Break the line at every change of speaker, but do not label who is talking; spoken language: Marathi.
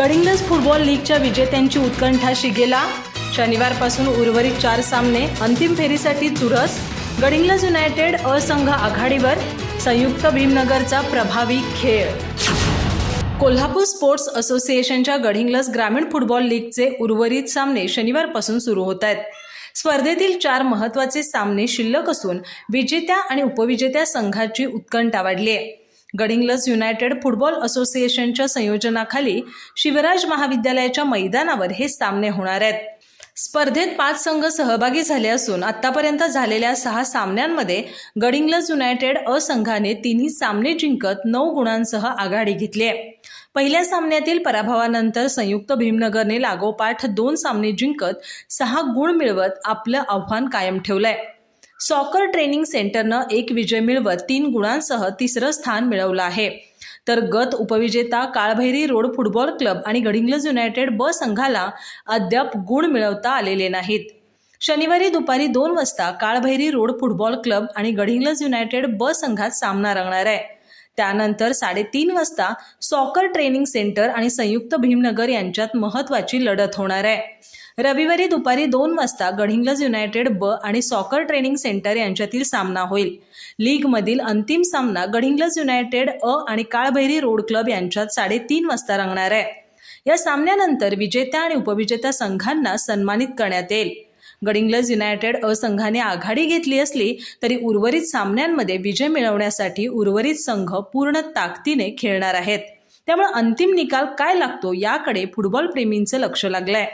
गडिंग्लज फुटबॉल लीगच्या विजेत्यांची उत्कंठा शिगेला. शनिवारपासून उर्वरित चार सामने अंतिम फेरीसाठी चुरस गडिंग्लज युनायटेड असंघ आघाडीवर संयुक्त भीमनगरचा प्रभावी खेळ. कोल्हापूर स्पोर्ट्स असोसिएशनच्या गडिंग्लज ग्रामीण फुटबॉल लीगचे उर्वरित सामने शनिवारपासून सुरू होत आहेत. स्पर्धेतील चार महत्त्वाचे सामने शिल्लक असून विजेत्या आणि उपविजेत्या संघाची उत्कंठा वाढली आहे. गडिंग्लज युनायटेड फुटबॉल असोसिएशनच्या संयोजनाखाली शिवराज महाविद्यालयाच्या मैदानावर हे सामने होणार आहेत. स्पर्धेत पाच संघ सहभागी झाले असून आतापर्यंत झालेल्या सहा सामन्यांमध्ये गडिंग्लज युनायटेड अ संघाने तिन्ही सामने जिंकत नऊ गुणांसह आघाडी घेतली आहे. पहिल्या सामन्यातील पराभवानंतर संयुक्त भीमनगरने लागोपाठ दोन सामने जिंकत सहा गुण मिळवत आपलं आव्हान कायम ठेवलंय. सॉकर ट्रेनिंग सेंटरनं एक विजय मिळवत तीन गुणांसह तिसरं स्थान मिळवलं आहे. तर गत उपविजेता काळभैरी रोड फुटबॉल क्लब आणि गडिंग्लज युनायटेड ब संघाला अद्याप गुण मिळवता आलेले नाहीत. शनिवारी दुपारी दोन वाजता काळभैरी रोड फुटबॉल क्लब आणि गडिंग्लज युनायटेड ब संघात सामना रंगणार आहे. त्यानंतर साडेतीन वाजता सॉकर ट्रेनिंग सेंटर आणि संयुक्त भीमनगर यांच्यात महत्त्वाची लढत होणार आहे. रविवारी दुपारी दोन वाजता गडिंग्लज युनायटेड ब आणि सॉकर ट्रेनिंग सेंटर यांच्यातील सामना होईल. लीगमधील अंतिम सामना गडिंग्लज युनायटेड अ आणि काळभैरी रोड क्लब यांच्यात साडेतीन वाजता रंगणार आहे. या सामन्यानंतर विजेत्या आणि उपविजेत्या संघांना सन्मानित करण्यात येईल. गडिंग्लज युनायटेड अ संघाने आघाडी घेतली असली तरी उर्वरित सामन्यांमध्ये विजय मिळवण्यासाठी उर्वरित संघ पूर्ण ताकदीने खेळणार आहेत. त्यामुळे अंतिम निकाल काय लागतो याकडे फुटबॉल प्रेमींचं लक्ष लागलंय.